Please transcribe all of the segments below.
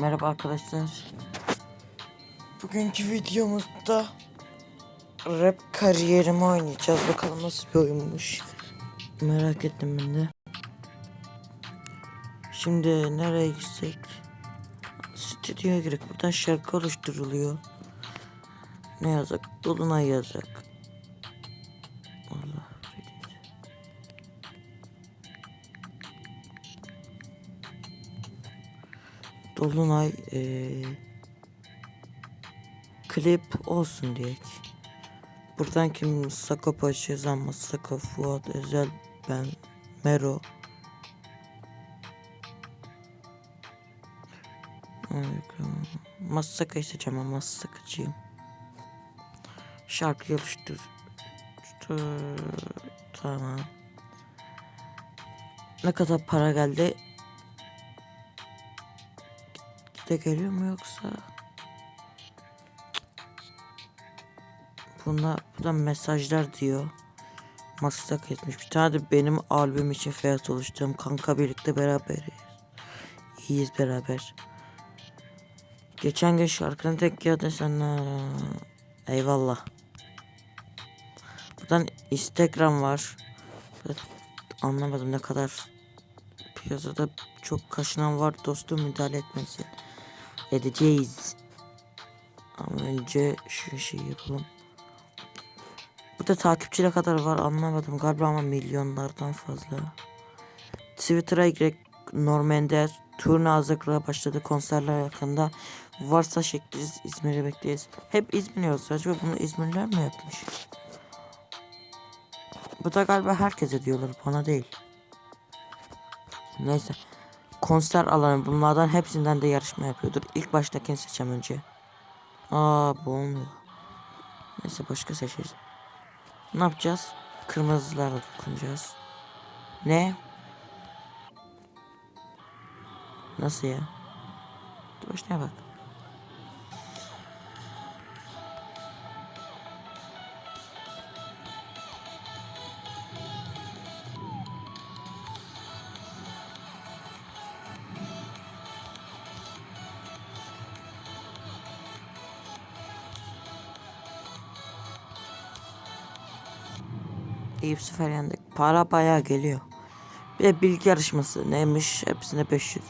Merhaba arkadaşlar. Bugünkü videomuzda rap kariyerimi oynayacağız. Bakalım nasıl bir oyunmuş. Merak ettim ben de. Şimdi nereye gitsek? Stüdyoya girek. Buradan şarkı oluşturuluyor. Ne yazak? Dolunay yazak. Dolunay eee klip olsun diyek. Buradan kim Sakopa Şezan Saka Fuat Özel ben Mero Masaka'yı seçeceğim ama Masakacıyım. Şarkı oluştur. Tamam. Ne kadar para geldi? De geliyor mu yoksa? Bunda burada mesajlar diyor. Maslak etmiş. Bir tane de benim albüm için fiyat oluşturum. Kanka birlikte beraberiz. İyiyiz beraber. Geçen gün şarkının tek geldi sana. Eyvallah. Buradan Instagram var. Anlamadım ne kadar piyasada çok kaşınan var dostum müdahale etmesin edeceğiz. Ama önce şu şeyi yapalım. Burada takipçi ne kadar var anlamadım galiba ama milyonlardan fazla. Twitter'a girek Norman'da turne hazırlığa başladı konserler yakında. Varsa şekliniz İzmir'e bekleriz. Hep İzmir yazıyor. Acaba bunu İzmirliler mi yapmış? Bu da galiba herkese diyorlar bana değil. Neyse konser alanı bunlardan hepsinden de yarışma yapıyordur. İlk baştakini seçeceğim önce. Aa bu olmuyor. Neyse başka seçeriz. Ne yapacağız? Kırmızılara dokunacağız. Ne? Nasıl ya? Dur başına bak. Sefer yendik. Para bayağı geliyor. Bir de bilgi yarışması neymiş? Hepsine 500.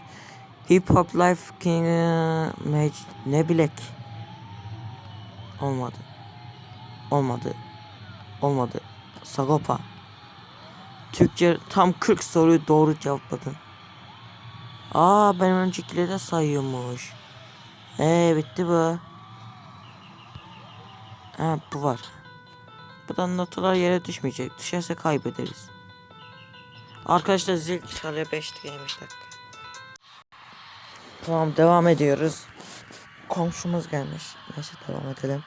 Hip Hop Life King Mag ne bilek. Olmadı. Olmadı. Olmadı. Sagopa. Türkçe tam 40 soruyu doğru cevapladın. Aa ben öncekileri de sayıyormuş. Ee bitti bu. Ha bu var. Buradan notalar yere düşmeyecek. Düşerse kaybederiz. Arkadaşlar zil çalıyor 5 25 dakika. Tamam devam ediyoruz. Komşumuz gelmiş. Neyse devam edelim.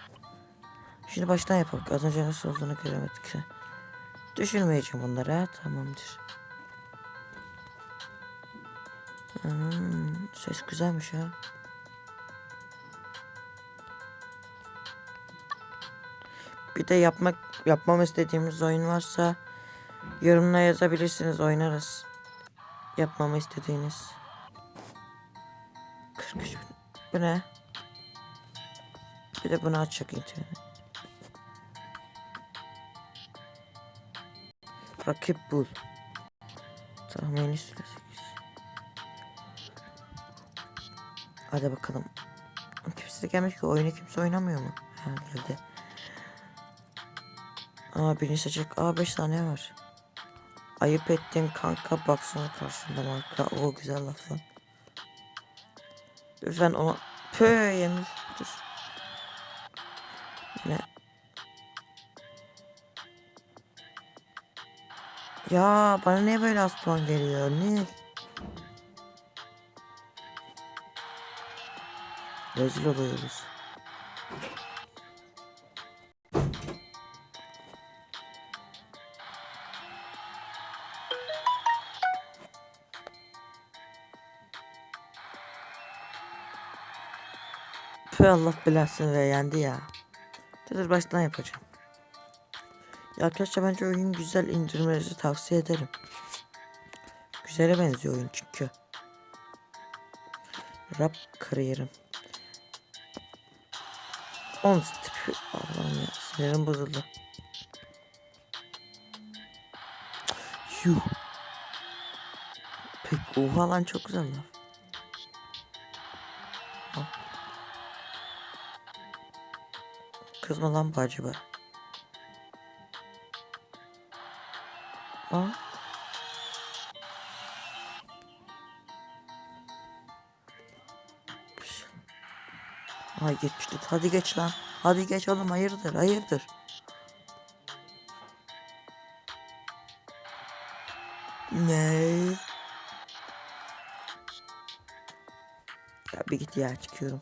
Şimdi baştan yapalım. Az önce nasıl olduğunu göremedik. Düşürmeyeceğim bunları. ha, Tamamdır. Hmm, ses güzelmiş ha. Bir de yapmak yapmam istediğimiz oyun varsa yorumlara yazabilirsiniz oynarız. Yapmamı istediğiniz. 43 bin. Bu ne? Bir de bunu açacak internet. Rakip bul. Tahmini süre 8. Hadi bakalım. Kimse gelmiş ki oyunu kimse oynamıyor mu? Ha geldi. Aa birini seçecek. Aa 5 saniye var. Ayıp ettin kanka baksana karşında marka. O güzel laf lan. Lütfen ona pö yemiş. Dur. Ne? Ya bana niye böyle az puan geliyor? Ne? Rezil oluyoruz. Tüh Allah belasını ve yendi ya. Dur baştan yapacağım. Ya arkadaşlar bence oyun güzel indirmenizi tavsiye ederim. Güzele benziyor oyun çünkü. Rap kariyerim. 10 tipi. Allah'ım ya sinirim bozuldu. Yuh. Pek oha lan çok güzel lan. Kızma lan bacı be. Aa. Piş. Ay geçti. Hadi geç lan. Hadi geç oğlum hayırdır hayırdır. Ne? Ya bir git ya çıkıyorum.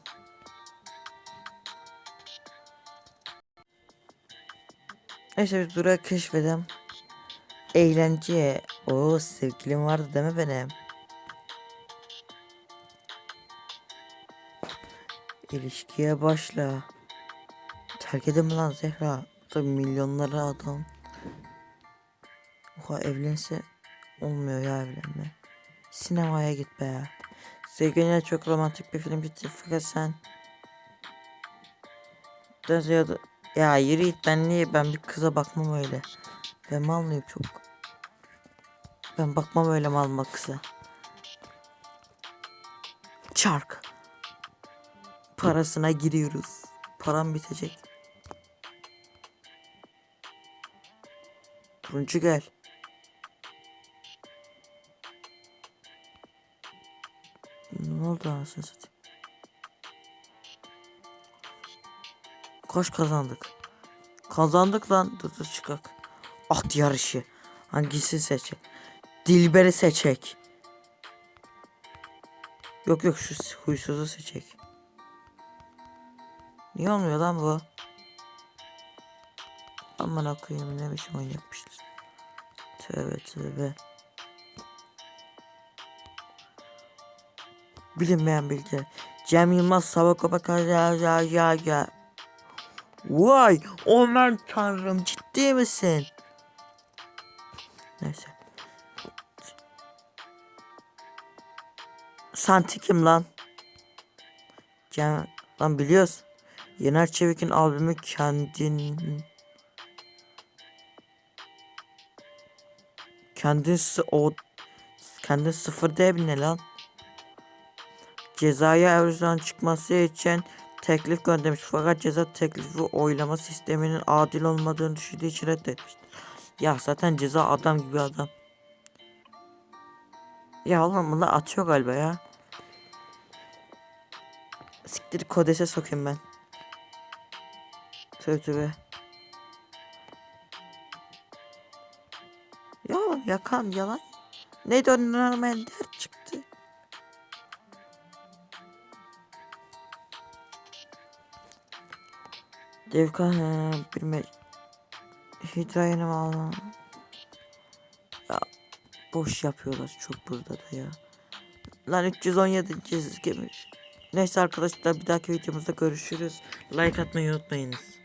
Neyse biz buraya keşfedem. Eğlence. O sevgilim vardı deme benim. İlişkiye başla. Terk edin lan Zehra? Tabi milyonları adam. Oha evlense olmuyor ya evlenme. Sinemaya git be. Sevgiline çok romantik bir film bitti fakat sen da ziyade ya yürü git ben niye ben bir kıza bakmam öyle. Ben mal mıyım çok? Ben bakmam öyle mal mı kıza. Çark. Parasına giriyoruz. Param bitecek. Turuncu gel. Ne oldu anasını satayım? Kaç kazandık? Kazandık lan. Dur dur çıkak. At yarışı. Hangisini seçecek? Dilber'i seçecek. Yok yok şu huysuzu seçecek. Niye olmuyor lan bu? Aman akıyım ne biçim oyun yapmışlar. Tövbe tövbe. Bilinmeyen bilgi. Cem Yılmaz Sabah ya ya ya ya. Vay aman tanrım ciddi misin? Neyse. Santi kim lan? Cem lan biliyoruz. Yener Çevik'in albümü kendin sı- o kendin sıfır mi ne lan? Cezaya Eurozone'dan çıkması için teklif göndermiş fakat ceza teklifi oylama sisteminin adil olmadığını düşündüğü için reddetmiştir. Ya zaten ceza adam gibi adam. Ya oğlum bunlar atıyor galiba ya. Siktir kodese sokayım ben. Tövbe tövbe. Ya yakan yalan. Neydi o normal der çıktı. Devkan he, bilme. Hidrayeni valla. Ya boş yapıyorlar çok burada da ya. Lan 317 çizgi. Neyse arkadaşlar bir dahaki videomuzda görüşürüz. Like atmayı unutmayınız.